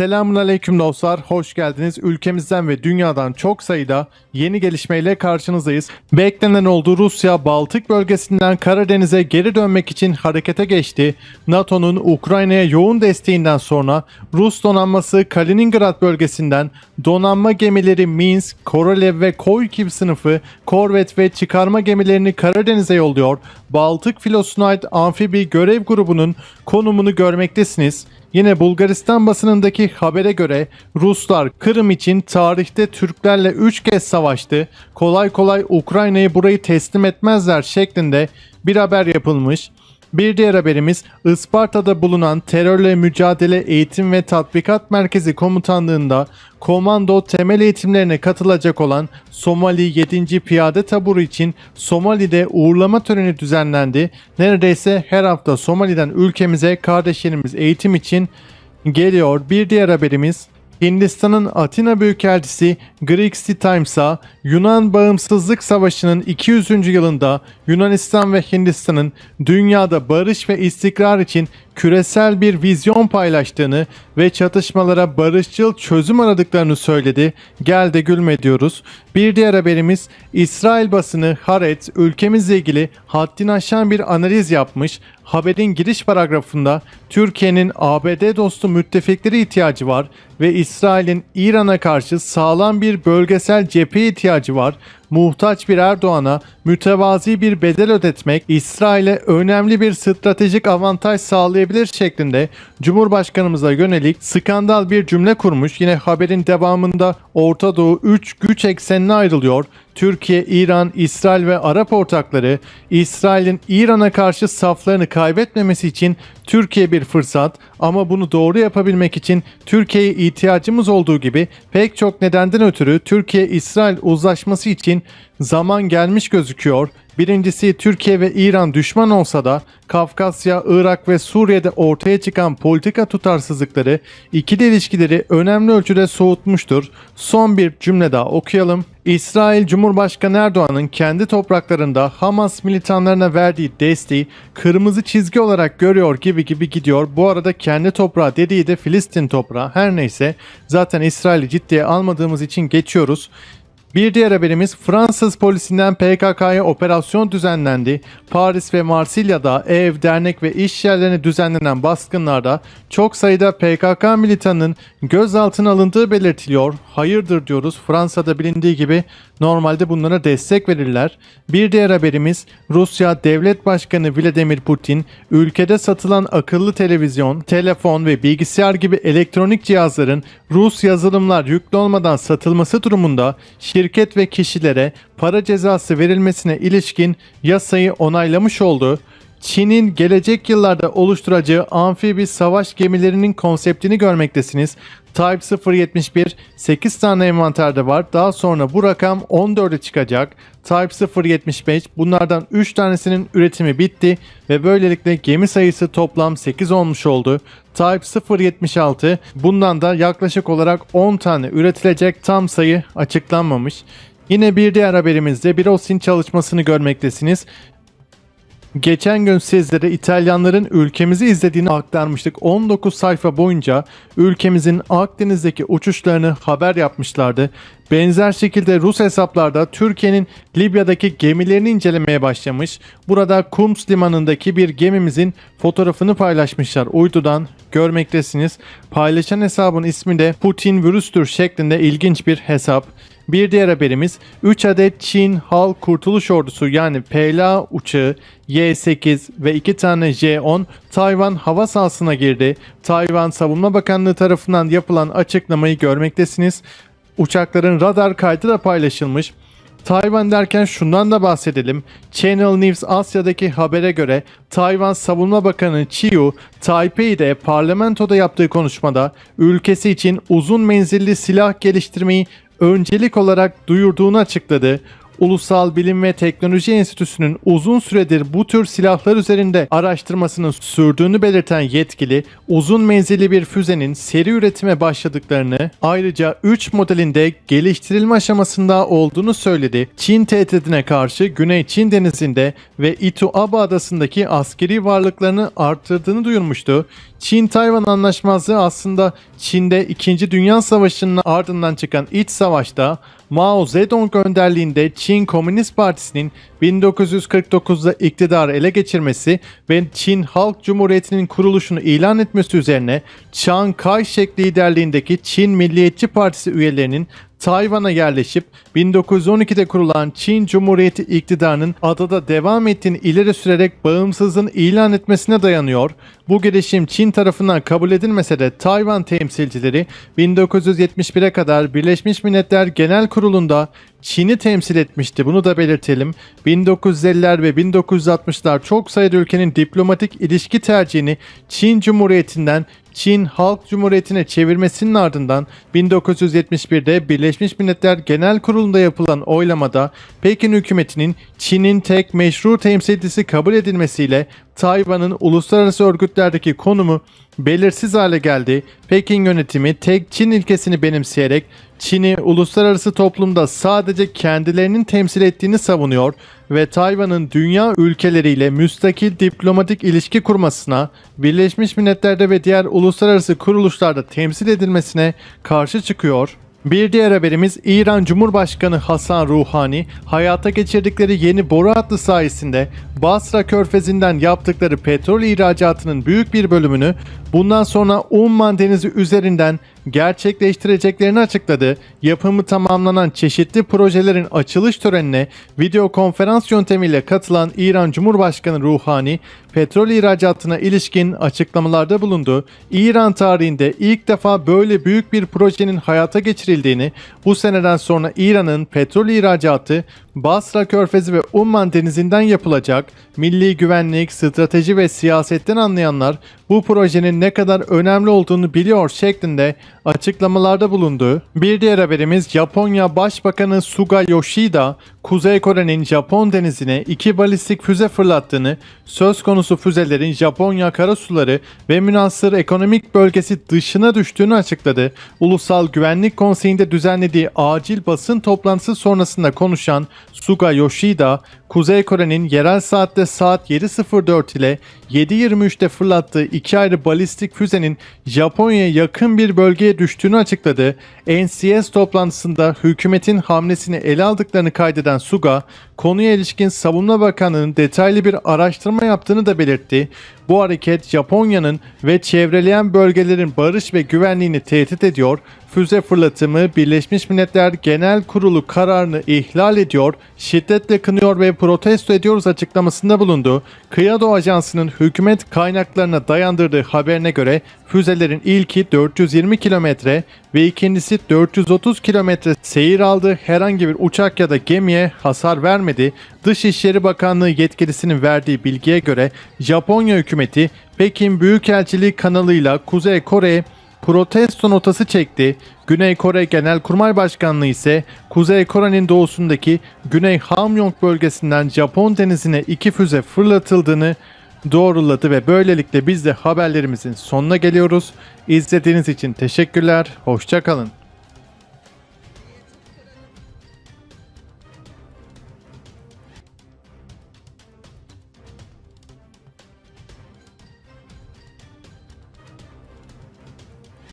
Selamun aleyküm dostlar, hoş geldiniz. Ülkemizden ve dünyadan çok sayıda yeni gelişmeyle karşınızdayız. Beklenen oldu Rusya Baltık bölgesinden Karadeniz'e geri dönmek için harekete geçti. NATO'nun Ukrayna'ya yoğun desteğinden sonra Rus donanması Kaliningrad bölgesinden donanma gemileri Minsk, Korolev ve Koykiv sınıfı korvet ve çıkarma gemilerini Karadeniz'e yolluyor. Baltık filosuna ait amfibi görev grubunun konumunu görmektesiniz. Yine Bulgaristan basınındaki habere göre Ruslar Kırım için tarihte Türklerle 3 kez savaştı. Kolay kolay Ukrayna'yı burayı teslim etmezler şeklinde bir haber yapılmış. Bir diğer haberimiz Isparta'da bulunan Terörle Mücadele Eğitim ve Tatbikat Merkezi Komutanlığında komando temel eğitimlerine katılacak olan Somali 7. Piyade Taburu için Somali'de uğurlama töreni düzenlendi. Neredeyse her hafta Somali'den ülkemize kardeşlerimiz eğitim için geliyor. Bir diğer haberimiz Hindistan'ın Atina Büyükelçisi City Times'a Yunan Bağımsızlık Savaşı'nın 200. yılında Yunanistan ve Hindistan'ın dünyada barış ve istikrar için küresel bir vizyon paylaştığını ve çatışmalara barışçıl çözüm aradıklarını söyledi. Gel de gülme diyoruz. Bir diğer haberimiz İsrail basını Haaretz ülkemizle ilgili haddini aşan bir analiz yapmış. Haberin giriş paragrafında Türkiye'nin ABD dostu müttefikleri ihtiyacı var ve İsrail'in İran'a karşı sağlam bir bölgesel cephe ihtiyacı var. Muhtaç bir Erdoğan'a mütevazi bir bedel ödetmek İsrail'e önemli bir stratejik avantaj sağlayabilir şeklinde Cumhurbaşkanımıza yönelik skandal bir cümle kurmuş. Yine haberin devamında Orta Doğu 3 güç eksenine ayrılıyor. Türkiye, İran, İsrail ve Arap ortakları İsrail'in İran'a karşı saflarını kaybetmemesi için Türkiye bir fırsat ama bunu doğru yapabilmek için Türkiye'ye ihtiyacımız olduğu gibi pek çok nedenden ötürü Türkiye-İsrail uzlaşması için zaman gelmiş gözüküyor. Birincisi Türkiye ve İran düşman olsa da Kafkasya, Irak ve Suriye'de ortaya çıkan politika tutarsızlıkları ikili ilişkileri önemli ölçüde soğutmuştur. Son bir cümle daha okuyalım. İsrail Cumhurbaşkanı Erdoğan'ın kendi topraklarında Hamas militanlarına verdiği desteği kırmızı çizgi olarak görüyor gibi gibi gidiyor. Bu arada kendi toprağı dediği de Filistin toprağı. Her neyse zaten İsrail'i ciddiye almadığımız için geçiyoruz. Bir diğer haberimiz Fransız polisinden PKK'ya operasyon düzenlendi. Paris ve Marsilya'da ev, dernek ve iş yerlerine düzenlenen baskınlarda çok sayıda PKK militanının gözaltına alındığı belirtiliyor. Hayırdır diyoruz. Fransa'da bilindiği gibi normalde bunlara destek verirler. Bir diğer haberimiz Rusya Devlet Başkanı Vladimir Putin ülkede satılan akıllı televizyon, telefon ve bilgisayar gibi elektronik cihazların Rus yazılımlar yüklü olmadan satılması durumunda şirket ve kişilere para cezası verilmesine ilişkin yasayı onaylamış oldu. Çin'in gelecek yıllarda oluşturacağı amfibi savaş gemilerinin konseptini görmektesiniz. Type 071 8 tane envanterde var. Daha sonra bu rakam 14'e çıkacak. Type 075 bunlardan 3 tanesinin üretimi bitti ve böylelikle gemi sayısı toplam 8 olmuş oldu. Type 076 bundan da yaklaşık olarak 10 tane üretilecek tam sayı açıklanmamış. Yine bir diğer haberimizde bir OSINT çalışmasını görmektesiniz. Geçen gün sizlere İtalyanların ülkemizi izlediğini aktarmıştık. 19 sayfa boyunca ülkemizin Akdeniz'deki uçuşlarını haber yapmışlardı. Benzer şekilde Rus hesaplarda Türkiye'nin Libya'daki gemilerini incelemeye başlamış. Burada Kums limanındaki bir gemimizin fotoğrafını paylaşmışlar. Uydudan görmektesiniz. Paylaşan hesabın ismi de Putin virüstür şeklinde ilginç bir hesap. Bir diğer haberimiz 3 adet Çin Halk Kurtuluş Ordusu yani PLA uçağı Y-8 ve 2 tane J-10 Tayvan hava sahasına girdi. Tayvan Savunma Bakanlığı tarafından yapılan açıklamayı görmektesiniz. Uçakların radar kaydı da paylaşılmış. Tayvan derken şundan da bahsedelim. Channel News Asya'daki habere göre Tayvan Savunma Bakanı Chiu, Taipei'de parlamentoda yaptığı konuşmada ülkesi için uzun menzilli silah geliştirmeyi öncelik olarak duyurduğunu açıkladı. Ulusal Bilim ve Teknoloji Enstitüsü'nün uzun süredir bu tür silahlar üzerinde araştırmasını sürdüğünü belirten yetkili, uzun menzilli bir füzenin seri üretime başladıklarını, ayrıca 3 modelinde geliştirilme aşamasında olduğunu söyledi. Çin tehdidine karşı Güney Çin denizinde ve Ituaba adasındaki askeri varlıklarını arttırdığını duyurmuştu. Çin-Tayvan anlaşması aslında Çin'de 2. Dünya Savaşı'nın ardından çıkan iç savaşta Mao Zedong önderliğinde Çin Komünist Partisi'nin 1949'da iktidarı ele geçirmesi ve Çin Halk Cumhuriyeti'nin kuruluşunu ilan etmesi üzerine Chiang Kai-shek liderliğindeki Çin Milliyetçi Partisi üyelerinin Tayvan'a yerleşip 1912'de kurulan Çin Cumhuriyeti iktidarının adada devam ettiğini ileri sürerek bağımsızlığını ilan etmesine dayanıyor. Bu girişim Çin tarafından kabul edilmese de Tayvan temsilcileri 1971'e kadar Birleşmiş Milletler Genel Kurulu'nda Çin'i temsil etmişti. Bunu da belirtelim. 1950'ler ve 1960'lar çok sayıda ülkenin diplomatik ilişki tercihini Çin Cumhuriyeti'nden Çin Halk Cumhuriyeti'ne çevirmesinin ardından 1971'de Birleşmiş Milletler Genel Kurulu'nda yapılan oylamada Pekin hükümetinin Çin'in tek meşru temsilcisi kabul edilmesiyle Tayvan'ın uluslararası örgütlerdeki konumu belirsiz hale geldi. Pekin yönetimi tek Çin ilkesini benimseyerek Çin'i uluslararası toplumda sadece kendilerinin temsil ettiğini savunuyor ve Tayvan'ın dünya ülkeleriyle müstakil diplomatik ilişki kurmasına, Birleşmiş Milletler'de ve diğer uluslararası kuruluşlarda temsil edilmesine karşı çıkıyor. Bir diğer haberimiz İran Cumhurbaşkanı Hasan Ruhani hayata geçirdikleri yeni boru hattı sayesinde Basra Körfezi'nden yaptıkları petrol ihracatının büyük bir bölümünü bundan sonra Umman Denizi üzerinden gerçekleştireceklerini açıkladı. Yapımı tamamlanan çeşitli projelerin açılış törenine video konferans yöntemiyle katılan İran Cumhurbaşkanı Ruhani, petrol ihracatına ilişkin açıklamalarda bulundu. İran tarihinde ilk defa böyle büyük bir projenin hayata geçirildiğini, bu seneden sonra İran'ın petrol ihracatı Basra Körfezi ve Umman Denizi'nden yapılacak, milli güvenlik, strateji ve siyasetten anlayanlar bu projenin ne kadar önemli olduğunu biliyor şeklinde açıklamalarda bulundu. Bir diğer haberimiz Japonya Başbakanı Suga Yoshida, Kuzey Kore'nin Japon denizine iki balistik füze fırlattığını, söz konusu füzelerin Japonya karasuları ve münasır ekonomik bölgesi dışına düştüğünü açıkladı. Ulusal Güvenlik Konseyi'nde düzenlediği acil basın toplantısı sonrasında konuşan Suga Yoshida, Kuzey Kore'nin yerel saatte saat 7.04 ile 7.23'te fırlattığı iki ayrı balistik füzenin Japonya'ya yakın bir bölgeye düştüğünü açıkladı. NCS toplantısında hükümetin hamlesini ele aldıklarını kaydeden Suga, konuya ilişkin Savunma Bakanlığı'nın detaylı bir araştırma yaptığını da belirtti. Bu hareket Japonya'nın ve çevreleyen bölgelerin barış ve güvenliğini tehdit ediyor, füze fırlatımı Birleşmiş Milletler Genel Kurulu kararını ihlal ediyor, şiddetle kınıyor ve protesto ediyoruz açıklamasında bulundu. Kıyado Ajansı'nın hükümet kaynaklarına dayandırdığı haberine göre füzelerin ilki 420 kilometre ve ikincisi 430 kilometre seyir aldı. Herhangi bir uçak ya da gemiye hasar vermedi. Dışişleri Bakanlığı yetkilisinin verdiği bilgiye göre Japonya hükümeti Pekin Büyükelçiliği kanalıyla Kuzey Kore'ye protesto notası çekti. Güney Kore Genelkurmay Başkanlığı ise Kuzey Kore'nin doğusundaki Güney Hamyong bölgesinden Japon denizine iki füze fırlatıldığını doğruladı ve böylelikle biz de haberlerimizin sonuna geliyoruz. İzlediğiniz için teşekkürler. Hoşçakalın.